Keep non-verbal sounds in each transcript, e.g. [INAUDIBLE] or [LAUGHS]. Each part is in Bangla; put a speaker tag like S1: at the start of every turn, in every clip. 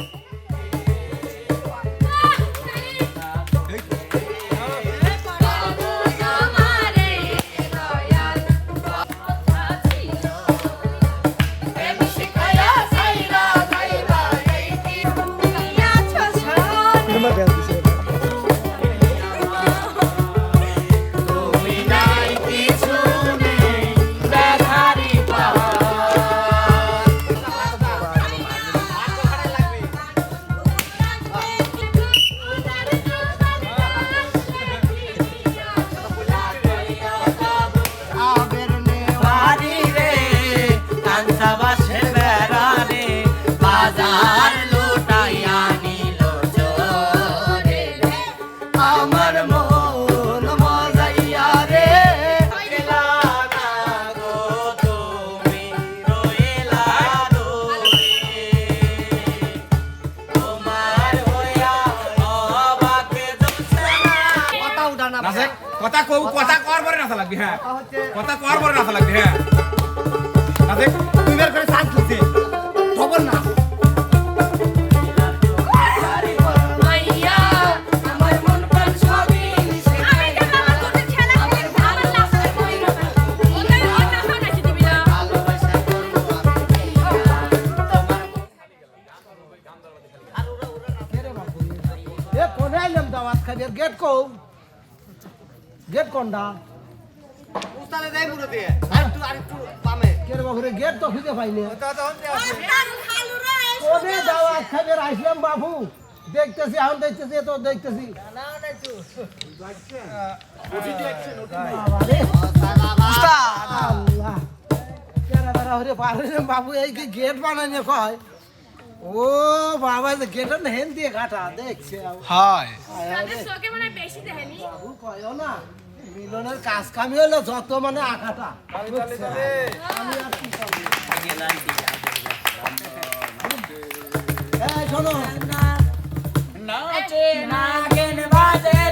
S1: Thank you. লাগবে হ্যাঁ। কথা কর পরে নাচা লাগবে হ্যাঁ।
S2: গেট
S3: আছে।
S2: কোনে দাওয়াত খাবে আসলাম বাবু? দেখতেছি এখন দেখতেছি তো দেখতেছি। বাবু এই কি গেট বানাইনে কয়? ও বাবা যে গেটের হেন দিয়ে কাটা দেখছে।
S1: হয়।
S2: বাবু কয় না মিলনের কাজ কামি হলো যত মানে আঘাটা আমি আর কি শোনো
S4: নাচে নাগেন বাজে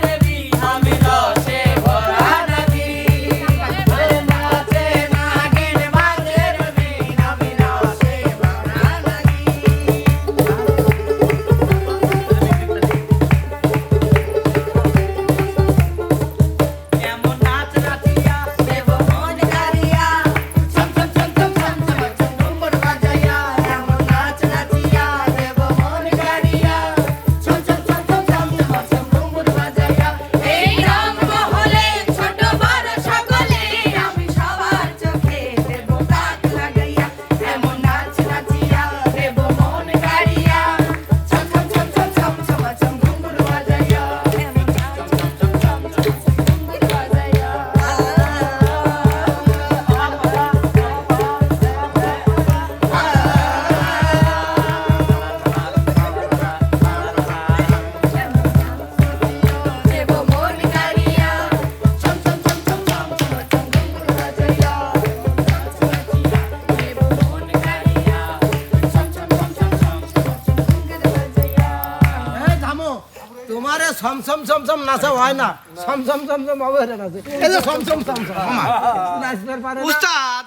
S2: সমসম সমসম নাচা হয় না। সমসম সমসম হবে রে নাচে। এই যে সমসম সমসম নাচবার পারে
S1: উস্তাদ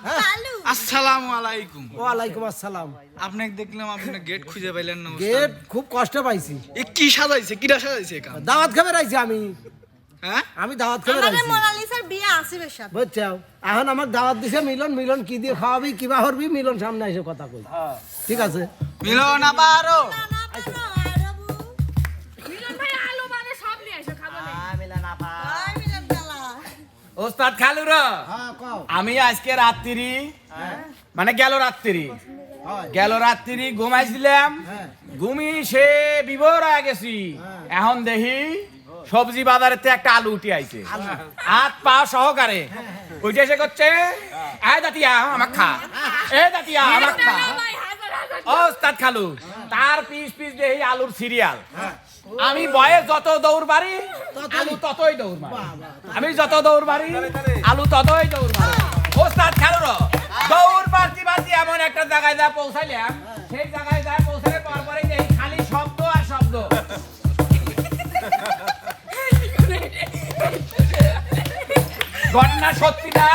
S1: আসসালামু আলাইকুম।
S2: ওয়ালাইকুম আসসালাম।
S1: আপনি দেখলাম আপনি গেট খুঁজে পাইলেন না উস্তাদ।
S2: গেট খুব কষ্ট পাইছি।
S1: এ কি সাজাইছে? কিরা সাজাইছে এখান?
S2: দাওয়াত খাবে রাইছি আমি।
S1: হ্যাঁ?
S2: আমি দাওয়াত খাবে রাইছি।
S5: মোনালিসার বিয়ে আসবে সব
S2: বুঝছ? এখন আমার দাওয়াত দিছে মিলন মিলন কি দিয়ে খাওয়াবি কিবা করবি মিলন সামনে এসে কথা কই। ঠিক আছে?
S1: মিলন আবারও ওস্তাদ খালুর
S2: হ্যাঁ
S1: আমি আজকে রাত্রি মানে গেল রাত্রি।
S2: হয়।
S1: গেল রাত্রি ঘুমাইছিলাম।
S2: হ্যাঁ।
S1: ঘুমি সে বিভোর হয়ে গেছি। এখন দেখি সবজি বাজারেতে একটা আলু উঠে আইছে। হাত পা সহকারে। ওইটা এসে করছে এ দাতিয়া আমাক খা। এ দাতিয়া আমাক খা। ওস্তাদ খালু তার পিস পিস দেখি আলুর সিরিয়াল। আমি বয়ে যত দৌড় বাড়ি আলু ততই দৌড় মারি। আমি যত দৌড় বাড়ি আলু ততই দৌড় মারি। ওস্তাদ খালুর দৌড় বাড়তি বাড়তি এমন একটা জায়গায় যা পৌঁছাইলাম। সেই জায়গায় যা পৌঁছালে পরপরই দেখি খালি শব্দ আর শব্দ। [LAUGHS] ঘটনা সত্যি। না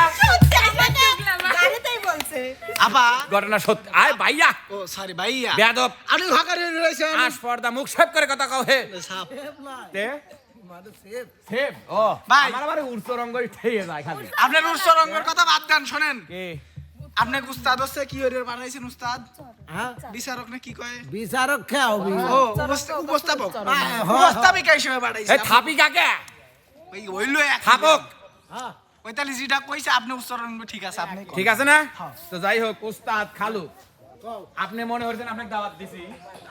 S1: আপা। ঘটনা সত্যি। আয় ভাইয়া।
S3: ও সরি ভাইয়া।
S1: বেয়াদব।
S3: আপনি হকারের রয়েছেন
S1: আস পর্দা মুখ সাপ করে কথা কও হে।
S3: সাপ।
S1: তে?
S2: মানে সেফ
S1: খালি।
S3: আপনার উৎস রঙের কথা বাদ দেন শোনেন।
S1: কে?
S3: আপনি উস্তাদ হচ্ছে কি হরিয়ার বানাইছেন উস্তাদ?
S2: হ্যাঁ?
S3: বিচারক না কি কয়?
S2: বিচারক কে হবি
S3: ও উপস্থ- উপস্থাপক।
S2: হ্যাঁ,
S3: উপস্থাপিকা হিসেবে বাড়াইছে
S1: এ থাপি
S3: ওই হইল এক
S1: থাপক।
S2: হ্যাঁ।
S3: পঁয়তাল্লিশ যেটা কইছে আপনি উচ্চারণ ঠিক আছে আপনি
S1: ঠিক আছে না? তো যাই হোক উস্তাদ খালু আপনি মনে হচ্ছেন আপনাকে দাওয়াত দিছি?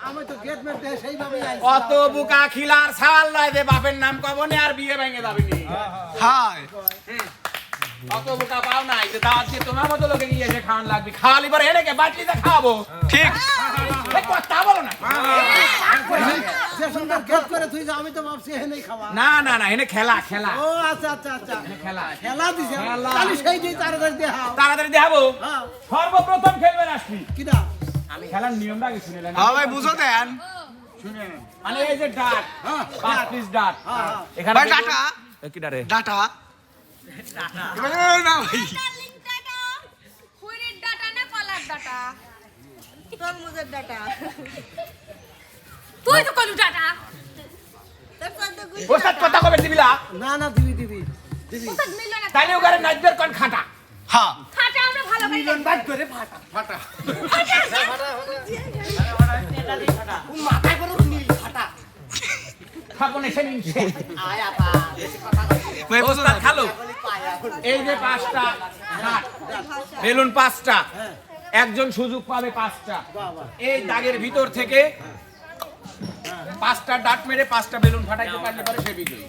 S2: আমি তো গেট মেট দিয়ে সেইভাবেই আইছি।
S1: অত বুকা খিলার সাল লয় দে বাপের নাম কবনে আর বিয়ে ভেঙে যাবিনি
S3: হায়।
S2: আমি তো ভাবছি হেনেই খাওয়া
S1: না না না এনে খেলা খেলা
S2: ও আচ্ছা আচ্ছা আচ্ছা
S1: খেলা
S2: খেলা দিছে
S1: খেলা।
S2: তাহলে সেই দিয়ে তাড়াতাড়ি দিয়ে হাও
S1: তাড়াতাড়ি দেখাবো
S2: হ্যাঁ
S1: সর্বপ্রথম খেলবেন আসবি
S2: কিনা
S1: আমি খেলার নিয়মটা আগে শুনে নেন
S3: হ্যাঁ ভাই বুঝো দেন
S1: শুনে। মানে এই যে ডাট
S2: হ্যাঁ
S1: পাঁচ পিস ডাট
S2: হ্যাঁ, হ্যাঁ।
S1: এখানে
S3: ডাটা?
S1: কি ডারে
S3: ডাটা
S6: তরমুজের ডাটা তুই তো কলু ডাটা
S1: ওস্তাদ কথা কবে দিবিলা
S2: না না দিবি দিবি দিবি
S6: মিলন
S1: ওখানে নাচবের কোন খাটা
S3: হ্যাঁ
S6: খাটা আমরা ভালো করে
S1: মিলন বাদ করে ফাটা ফাটা
S7: মাথায় করে নীল ফাটা
S1: ফাগুন এসে নিনছে
S7: আয় আপা বেশি কথা কইছে
S3: ভাই বুঝো
S1: ওস্তাদ
S3: দেন
S1: খালো। এই যে পাঁচটা বেলুন পাঁচটা একজন সুযোগ পাবে পাঁচটা। এই দাগের ভিতর থেকে পাঁচটা ডাট মেরে পাঁচটা বেলুন ফাটাইতে পারলে পরে সে বিজয়ী।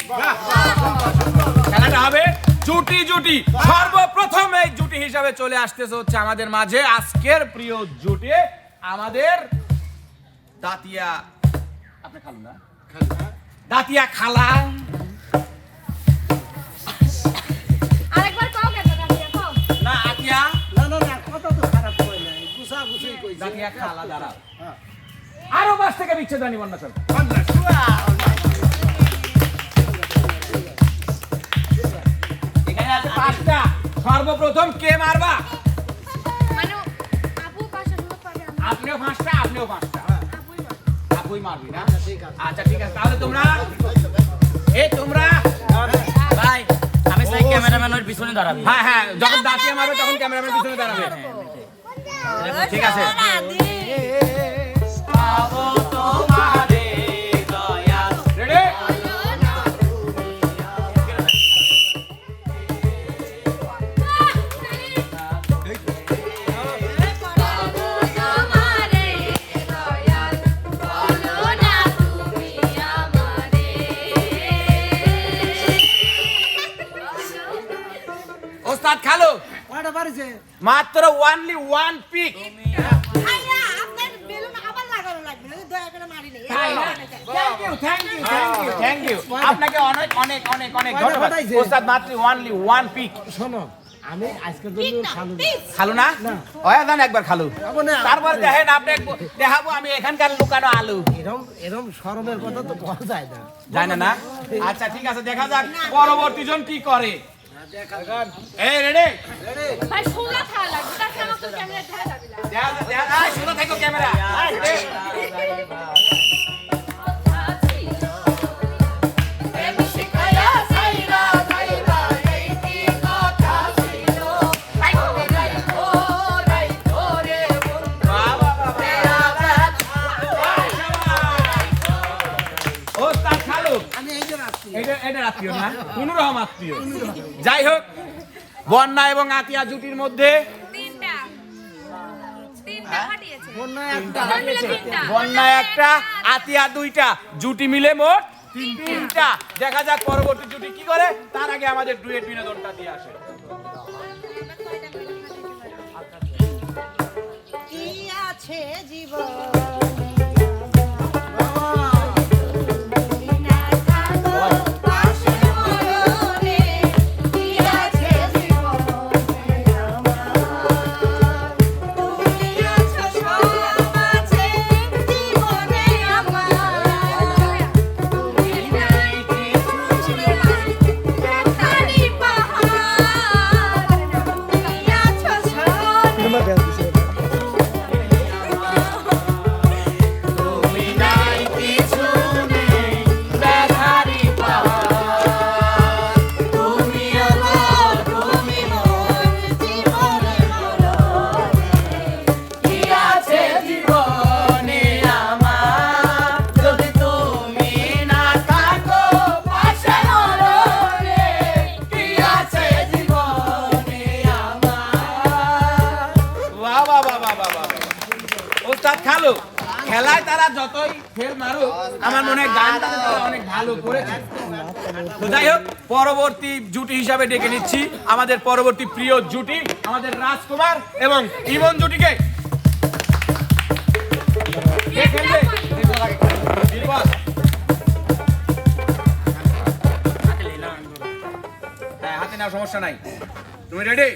S1: খেলাটা হবে জুটি জুটি। সর্বপ্রথম এই জুটি হিসাবে চলে আসতেছে হচ্ছে আমাদের মাঝে আজকের প্রিয় জুটি। আমাদের দাতিয়া আপনি খালু না? দাতিয়া খালা।
S6: আরেকবার কও কেন ডাকিয়া কও।
S1: না আতিয়া।
S2: না না না কথা তো খারাপ কই নাই গুছা গুছাই কইছি।
S1: দাতিয়া খালা দাঁড়াও।
S2: হ্যাঁ।
S1: আরও বাস থেকে বিচ্ছেদ আনি বন্যা চল। এখানে আছে পাঁচটা। সর্বপ্রথম কে মারবা?
S6: মানে
S1: আপনিও পাঁচটা আপনিও পাঁচটা।
S6: মারবো।
S1: মারবি না আচ্ছা ঠিক আছে তাহলে তোমরা এ তোমরা
S4: ভাই আমি চাই ক্যামেরাম্যানের পিছনে দাঁড়াবো
S1: হ্যাঁ হ্যাঁ যখন দাঁতিয়ে মারবে তখন ক্যামেরাম্যান পিছনে দাঁড়াবে ঠিক আছে ready thank you thank you আপনাকে অনেক অনেক অনেক অনেক ধন্যবাদ। ওস্তাদ মাত্র ওয়ানলি ওয়ান পিক
S2: শোনো আমি আজকের জন্য খালু না।
S1: খালু না? ওয়া দেন একবার খালু। তারপর দেখেন আপনি দেখাবো আমি এখানকার লুকানো আলু।
S2: এরম এরম শরমের কথা তো বলা যায় না।
S1: জানে না। আচ্ছা ঠিক আছে দেখা যাক পরবর্তী জন কি করে। এই রেডি
S6: ভাই, সোজা খাওয়া লাগবে, তাছাড়া আমার তো ক্যামেরা দেখা যাবে না।
S1: দেখা দেখা এই শুনো থাকো ক্যামেরা এই, বাহ, বাহ, বাহ, বাহ। ওস্তাদ খালু
S2: আমি এই যে রাখছি
S1: এটা এটা আত্মীয় না কোনোরকম আত্মীয় যাই হোক বন্যা এবং আতিয়া জুটির মধ্যে
S6: তিনটা।
S1: বন্যা একটা। আতিয়া দুইটা। জুটি মিলে মোট তিনটা। দেখা যাক পরবর্তী জুটি কি করে। তার আগে আমাদের ডুয়েট বিনোদনটা দিয়ে আসে।
S6: কি আছে জীবন?
S1: ওস্তাদ খালো, খেলায় তারা যতই খেল মারুক, আমার মনে হয় গানটা তারা অনেক ভালো করেছে। যাই হোক, পরবর্তী জুটি হিসাবে ডেকে নিচ্ছি। আমাদের পরবর্তী প্রিয় জুটি আমাদের রাজকুমার এবং ইমন জুটিকে। হ্যাঁ, হাতে নেওয়ার সমস্যা নাই। তুমি রেডি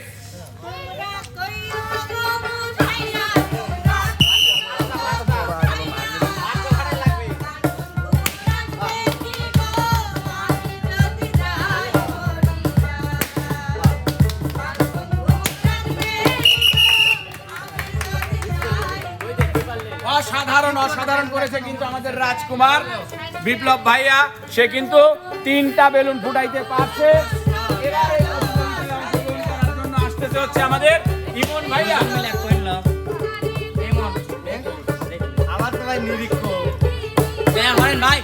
S1: অসাধারণ করেছে কিন্তু আমাদের রাজকুমার বিপ্লব ভাইয়া সে কিন্তু তিনটা বেলুন ফুটাইতে পারছে। আসতেছে হচ্ছে আমাদের ইমন ভাইয়া।
S8: আমার তো ভাই নিরীক্ষ
S4: ভাই
S1: শাবাশ,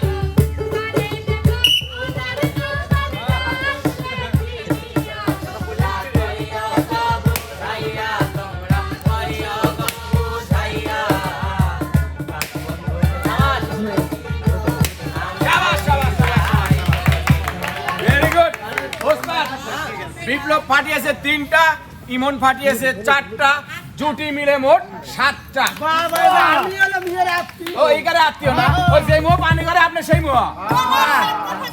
S1: বিপ্লব ফাটিয়েছে তিনটা ইমন ফাটিয়েছে চারটা জুটি মিলে মোট সাতটা। ও এইখানে আত্মীয় না? ওই যে মুহ পানি করে আপনি সেই মুহ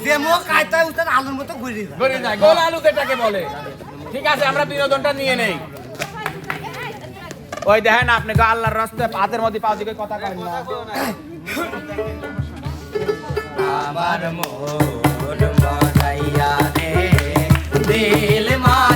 S8: যে কায়তায় উস্তাদ আলুর মতো ঘুরে যায়।
S1: ধরে যায়। গোল আলু যেটাকে বলে। ঠিক আছে আমরা বিনোদনটা নিয়ে নেই। ওই দেখেন আপনাকে আল্লাহর রাস্তায় হাতের মধ্যে পাও দিকে কথা না।
S4: আমার রে দিল মজাইয়া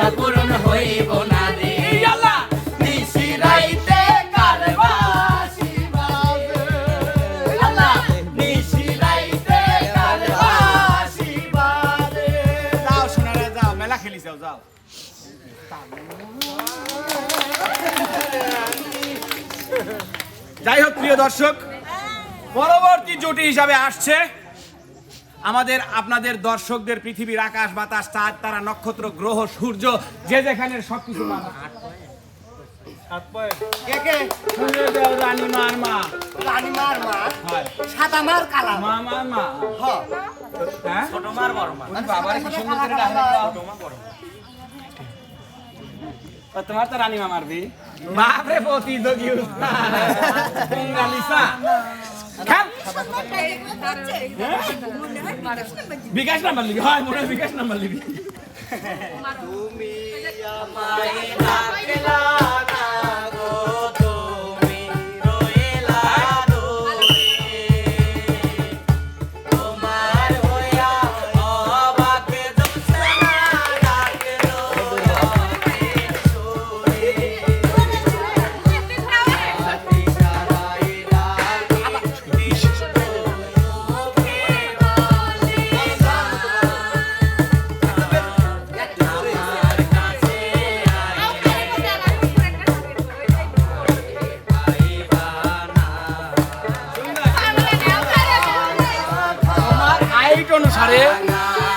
S4: আশা পূরণ হইব না রে। কারবাসি আল্লাহ নিশিরাইতে কারবাসি বাজে।
S1: যাও সোনারা যাও মেলা খেলি যাও যাও। যাই হোক প্রিয় দর্শক পরবর্তী জুটি হিসাবে আসছে। আমাদের আপনাদের দর্শকদের পৃথিবীর আকাশ বাতাস চাঁদ তারা নক্ষত্র গ্রহ সূর্য যে যেখানে সবকিছু
S4: হয়। হ্যাঁ? তোমার তো রানী মা মারবি। বাপরে প্রতিযোগী [LAUGHS] বিকাশ নাম্বার লিবি। হয় মনে বিকাশ নাম্বার লিবি। তোমার অনুসারে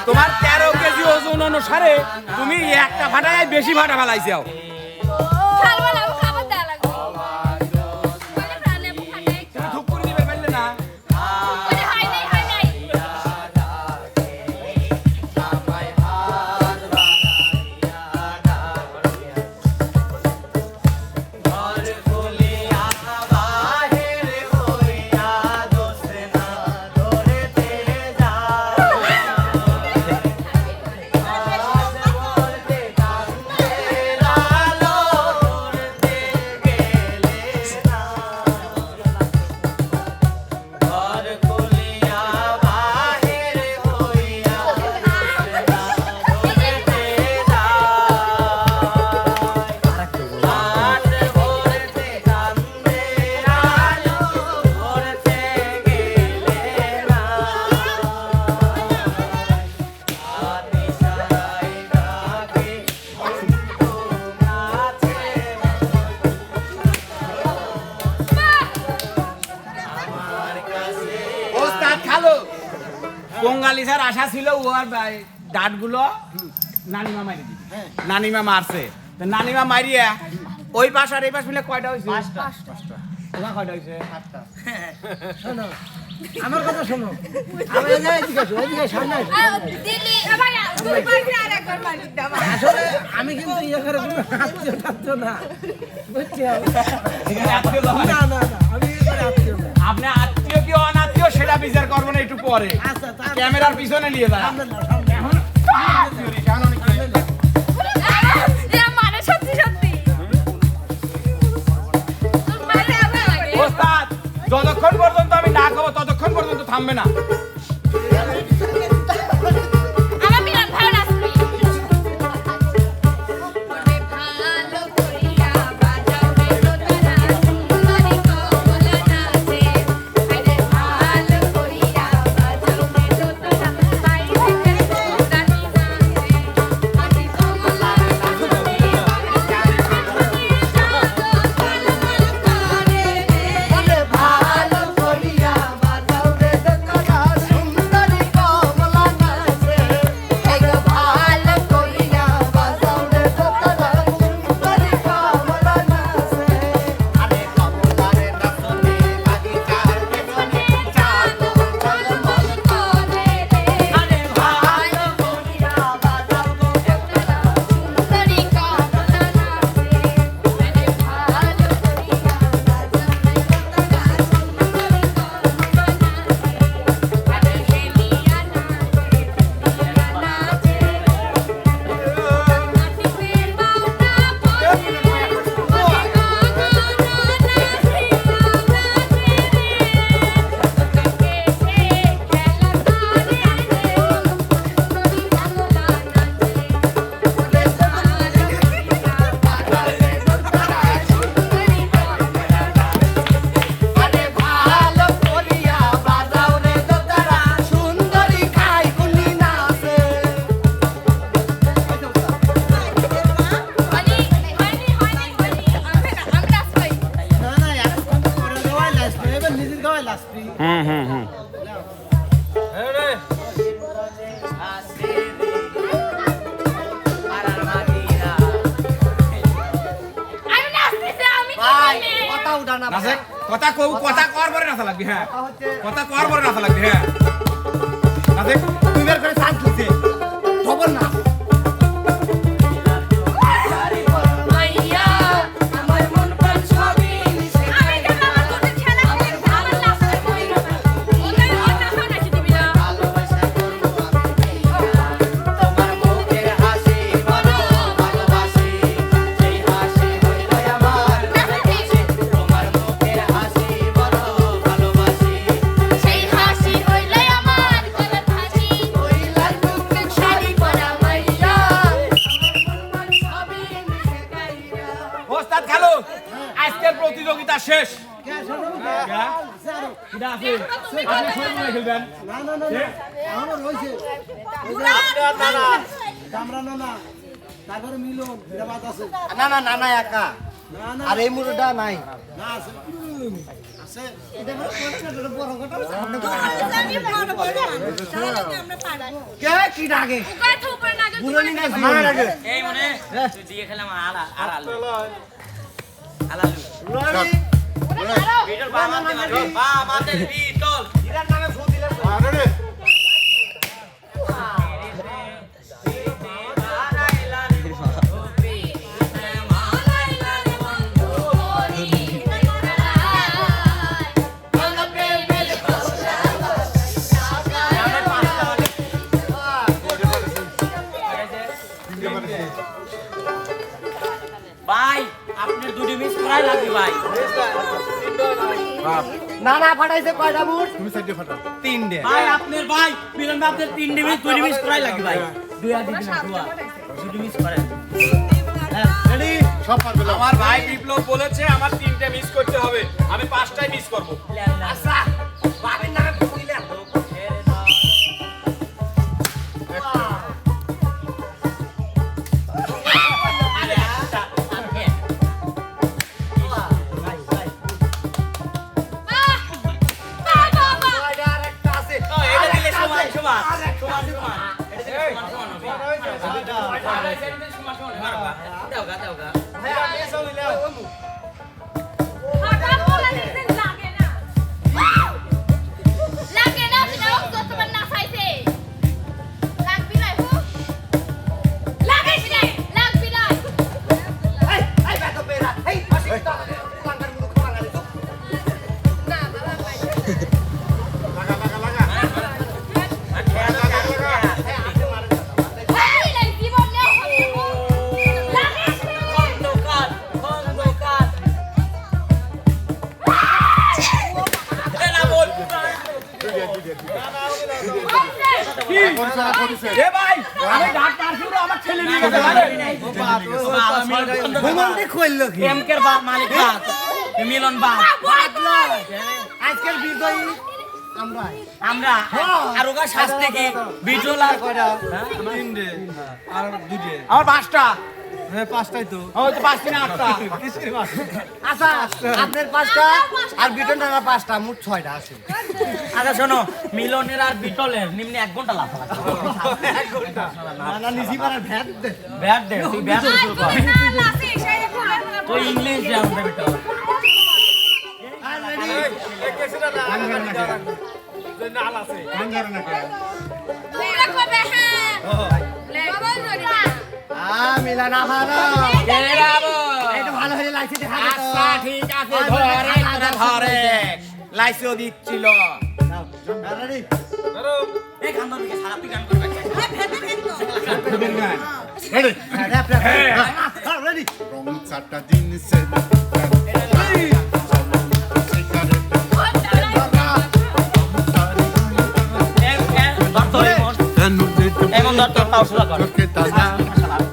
S4: তোমার তেরো কেজি ওজন অনুসারে তুমি একটা ফাটায় বেশি ফাটা ফেলাইছাও আর ডাটগুলো নানিমা মারি দিবি। নানিমা মারছে। তো নানিমা মারিয়া ওই পাশ আর এই পাশ মিলে কয়টা হয়েছে? তোমার কয়টা হয়েছে?
S2: শোনো আমার কথা শোনো। আমি এদিকে আসো, এদিকে সামনে আসো। আসলে আমি কিন্তু ইয়ে করে কোনো আত্মীয় টাত্মীয় না। বুঝছ। না না না আমি আত্মীয়
S4: আপনি সেটা বিচার করব না একটু পরে।
S2: আচ্ছা
S4: ক্যামেরার পিছনে নিয়ে।
S6: মানে সত্যি সত্যি।
S4: ওস্তাদ যতক্ষণ পর্যন্ত আমি না খাব ততক্ষণ পর্যন্ত থামবে না।
S1: লাগবে হ্যাঁ। কথা কর পরে নাচা লাগবে হ্যাঁ।
S2: তারপরে মিলন এটা আছে
S8: না না না না একা আর এই মুড়োটা নাই
S2: না আছে আছে
S8: কে কি ডাকে
S6: উপরে না গেলে
S8: বুড়নি না ডাকে
S4: এই মনে তুই দিয়ে খেলাম আলা আর আলু আলালু বিটল বা মারতে মারবি বা মারতে বিটল
S8: ফাটাইছে কয়টা বুট?
S4: ভাই আপনার ভাই মিলন ভাই আপনার তিন মিস দুই করাই লাগবে ভাই। দুই আদি দিন দুয়া দুই করাই
S8: রেডি?
S1: আমার ভাই বিপ্লব বলেছে আমার তিনটে মিস করতে হবে। আমি পাঁচটাই মিস করব।
S8: আচ্ছা
S4: মিলন
S8: আজকের বিজয়ী আমরা।
S4: আমরা আর ওগা শাস্তি কি? বিটল আর
S8: কয়টা
S1: আমার পাঁচটা।
S2: হ্যাঁ পাঁচটাই তো।
S1: ওই তো পাঁচটি না আটটা।
S8: আচ্ছা আপনার পাঁচটা আর বিটন টাকা পাঁচটা মোট ছয়টা আছে।
S4: আচ্ছা শোনো মিলনের আর বিটলের নিম্নে এক ঘণ্টা লাভ
S8: না না নিজি পারার ভ্যাট দে।
S4: ব্যাট দে তুই ব্যাট শুরু কর
S6: না
S4: তুই ইংলিশ জানতে বিটল
S6: হ্যাঁ লে বাবা ধরি না
S8: আ মিলা না ভালো হয়ে লাগছে দেখা
S1: আচ্ছা ঠিক আছে দিচ্ছিল
S9: চারটা
S4: ধর এমন এমন ধর শুরু কর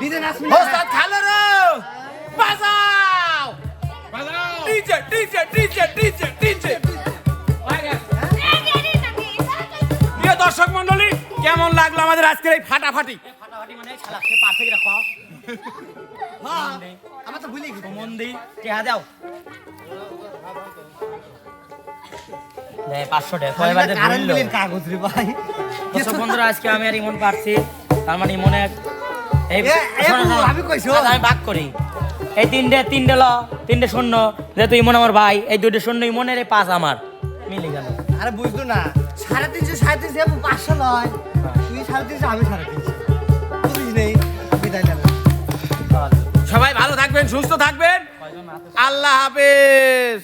S1: ওস্তাদ খালো রে! বাজাও! DJ DJ DJ DJ DJ.
S6: Ready ready নাকি
S1: প্রিয় দর্শক মণ্ডলী কেমন লাগল আমাদের আজকের এই ফাটাফাটি?
S4: ফাটাফাটি মানে শালা সে পারফেক্ট রাখো
S8: হ্যাঁ আমার তো ভুলে গেছি।
S4: মন দি টেহা দাও। পাঁচশো টাকা কয়বার
S8: কাগজ রে ভাই।
S4: দর্শক বন্ধুরা আজকে আমি আর ইমন পারছি। তার মানে ইমনে।
S8: আমি কইছি,
S4: আচ্ছা, আমি ভাগ করি। এই তিনটে তিনটে ল তিনটে শূন্য যেহেতু ইমন আমার ভাই এই দুটো শূন্য ইমনের এই পাঁচ আমার। মিলে গেল।
S8: আরে বুঝতো না সাড়ে তিনশো সাড়ে তিনশো পাঁচশো নয়। তুই সাড়ে তিনশো আমি সাড়ে তিনশো। বুঝিস নেই বিদায় নেবে
S1: সবাই ভালো থাকবেন সুস্থ থাকবেন। আল্লাহ হাফেজ।